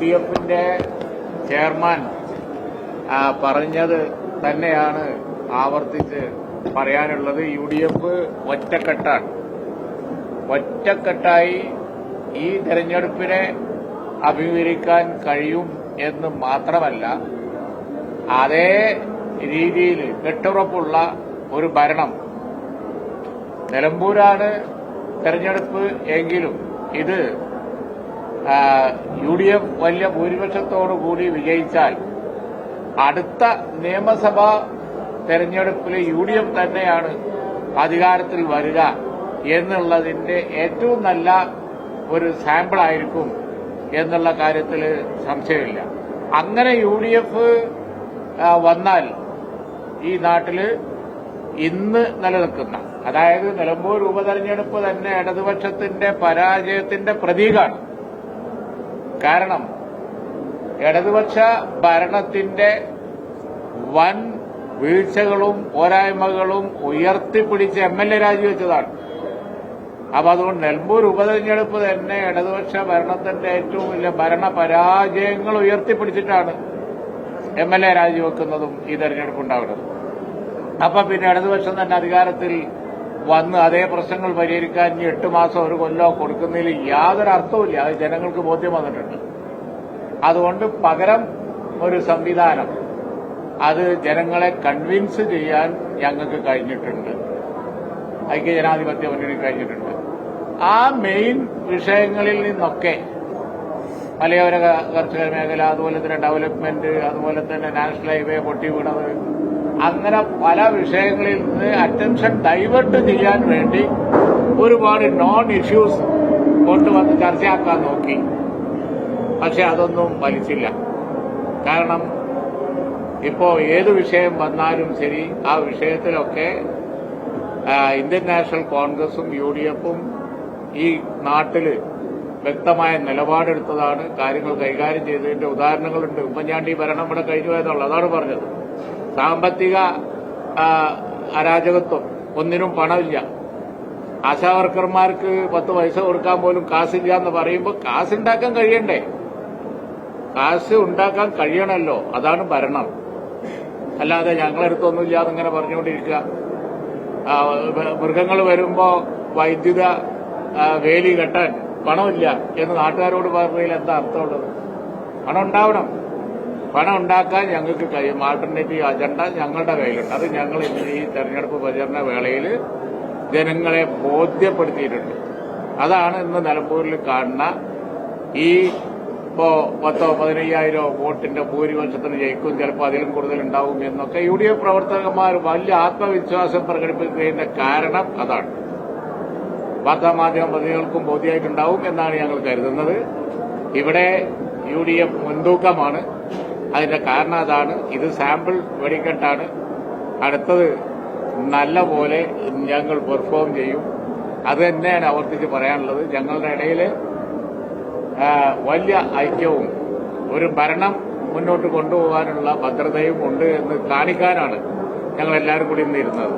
D എഫിന്റെ chairman പറഞ്ഞത് തന്നെയാണ് ആവർത്തിച്ച് പറയാനുള്ളത്. യു ഡി എഫ് ഒറ്റക്കെട്ടാണ്. ഒറ്റക്കെട്ടായി ഈ തെരഞ്ഞെടുപ്പിനെ അഭിമുഖീകരിക്കാൻ കഴിയും എന്ന് മാത്രമല്ല അതേ രീതിയിൽ കെട്ടുറപ്പുള്ള ഒരു ഭരണം. നിലമ്പൂരാണ് തെരഞ്ഞെടുപ്പ് എങ്കിലും ഇത് യു ഡി എഫ് വലിയ ഭൂരിപക്ഷത്തോടുകൂടി വിജയിച്ചാൽ അടുത്ത നിയമസഭാ തെരഞ്ഞെടുപ്പിൽ യു ഡി എഫ് തന്നെയാണ് അധികാരത്തിൽ വരിക എന്നുള്ളതിന്റെ ഏറ്റവും നല്ല ഒരു സാമ്പിളായിരിക്കും എന്നുള്ള കാര്യത്തിൽ സംശയമില്ല. അങ്ങനെ യു ഡി എഫ് വന്നാൽ ഈ നാട്ടിൽ ഇന്ന് നിലനിൽക്കുന്ന അതായത് നിലമ്പൂർ ഉപതെരഞ്ഞെടുപ്പ് തന്നെ ഇടതുപക്ഷത്തിന്റെ പരാജയത്തിന്റെ പ്രതീകമാണ് കാരണം ഇടതുപക്ഷ ഭരണത്തിന്റെ വൻ വീഴ്ചകളും പോരായ്മകളും ഉയർത്തിപ്പിടിച്ച് എം എൽ എ രാജിവെച്ചതാണ്. അപ്പൊ അതുകൊണ്ട് നെൽമൂർ ഉപതെരഞ്ഞെടുപ്പ് തന്നെ ഇടതുപക്ഷ ഭരണത്തിന്റെ ഏറ്റവും വലിയ ഭരണ പരാജയങ്ങൾ ഉയർത്തിപ്പിടിച്ചിട്ടാണ് എം എൽ എ രാജിവെക്കുന്നതും ഈ തെരഞ്ഞെടുപ്പ് ഉണ്ടാകുന്നത്. അപ്പൊ പിന്നെ ഇടതുപക്ഷം തന്നെ അധികാരത്തിൽ വന്ന് അതേ പ്രശ്നങ്ങൾ പരിഹരിക്കാൻ ഇനി എട്ട് മാസം ഒരു കൊല്ലോ കൊടുക്കുന്നതിൽ യാതൊരു അർത്ഥവുമില്ല. അത് ജനങ്ങൾക്ക് ബോധ്യം വന്നിട്ടുണ്ട്. അതുകൊണ്ട് പകരം ഒരു സംവിധാനം. അത് ജനങ്ങളെ കൺവിൻസ് ചെയ്യാൻ ഞങ്ങൾക്ക് കഴിഞ്ഞിട്ടുണ്ട്. ഐക്യ ജനാധിപത്യ മുന്നണി കഴിഞ്ഞിട്ടുണ്ട്. ആ മെയിൻ വിഷയങ്ങളിൽ നിന്നൊക്കെ മലയോര കർഷക മേഖല അതുപോലെ തന്നെ ഡെവലപ്മെന്റ് അതുപോലെ തന്നെ നാഷണൽ ഹൈവേ പൊട്ടി വീണത് അങ്ങനെ പല വിഷയങ്ങളിൽ നിന്ന് അറ്റൻഷൻ ഡൈവേർട്ട് ചെയ്യാൻ വേണ്ടി ഒരുപാട് നോൺ ഇഷ്യൂസ് കൊണ്ടുവന്ന് ചർച്ചയാക്കാൻ നോക്കി. പക്ഷെ അതൊന്നും ഫലിച്ചില്ല. കാരണം ഇപ്പോ ഏത് വിഷയം വന്നാലും ശരി ആ വിഷയത്തിലൊക്കെ ഇന്ത്യൻ നാഷണൽ കോൺഗ്രസും യു ഡി എഫും ഈ നാട്ടിൽ വ്യക്തമായ നിലപാടെടുത്തതാണ് കാര്യങ്ങൾ കൈകാര്യം ചെയ്തതിന്റെ ഉദാഹരണങ്ങളുണ്ട്. ഉമ്മൻചാണ്ടി ഭരണം ഇവിടെ കഴിഞ്ഞു അതാണ് പറഞ്ഞത്. സാമ്പത്തിക അരാജകത്വം ഒന്നിനും പണമില്ല. ആശാവർക്കർമാർക്ക് പത്ത് പൈസ കൊടുക്കാൻ പോലും കാശില്ല എന്ന് പറയുമ്പോൾ കാശുണ്ടാക്കാൻ കഴിയണ്ടേ? കാശ് ഉണ്ടാക്കാൻ കഴിയണമല്ലോ അതാണ് ഭരണം. അല്ലാതെ ഞങ്ങളെടുത്തൊന്നുമില്ല എന്നിങ്ങനെ പറഞ്ഞുകൊണ്ടിരിക്കുക. മൃഗങ്ങൾ വരുമ്പോ വൈദ്യുത വേലി കെട്ടാൻ പണമില്ല എന്ന് നാട്ടുകാരോട് പറഞ്ഞതിൽ എന്താ അർത്ഥമുള്ളത്? പണം ഉണ്ടാവണം. പണം ഉണ്ടാക്കാൻ ഞങ്ങൾക്ക് കഴിയും. ആൾട്ടർനേറ്റീവ് അജണ്ട ഞങ്ങളുടെ കയ്യിലുണ്ട്. അത് ഞങ്ങൾ ഇന്ന് ഈ തെരഞ്ഞെടുപ്പ് പ്രചരണ വേളയിൽ ജനങ്ങളെ ബോധ്യപ്പെടുത്തിയിട്ടുണ്ട്. അതാണ് ഇന്ന് നിലമ്പൂരിൽ കാണുന്ന ഈ ഇപ്പോ പത്തോ പതിനയ്യായിരോ വോട്ടിന്റെ ഭൂരിപക്ഷത്തിന് ജയിക്കും. ചിലപ്പോൾ അതിലും കൂടുതൽ ഉണ്ടാവും എന്നൊക്കെ യു ഡി എഫ് പ്രവർത്തകന്മാർ വലിയ ആത്മവിശ്വാസം പ്രകടിപ്പിക്കുന്നതിന്റെ കാരണം അതാണ്. വാർത്താമാധ്യമ പ്രതിനിധികൾക്കും ബോധ്യമായിട്ടുണ്ടാവും എന്നാണ് ഞങ്ങൾ കരുതുന്നത്. ഇവിടെ യു ഡി എഫ് മുൻതൂക്കമാണ്. അതിന്റെ കാരണം അതാണ്. ഇത് സാമ്പിൾ വെടിക്കെട്ടാണ്. അടുത്തത് നല്ല പോലെ ഞങ്ങൾ പെർഫോം ചെയ്യും. അത് തന്നെയാണ് ആവർത്തിച്ച് പറയാനുള്ളത്. ഞങ്ങളുടെ ഇടയിൽ വലിയ ഐക്യവും ഒരു ഭരണം മുന്നോട്ട് കൊണ്ടുപോകാനുള്ള ഭദ്രതയും ഉണ്ട് എന്ന് കാണിക്കാനാണ് ഞങ്ങൾ എല്ലാവരും കൂടി ഇന്ന് ഇരുന്നത്.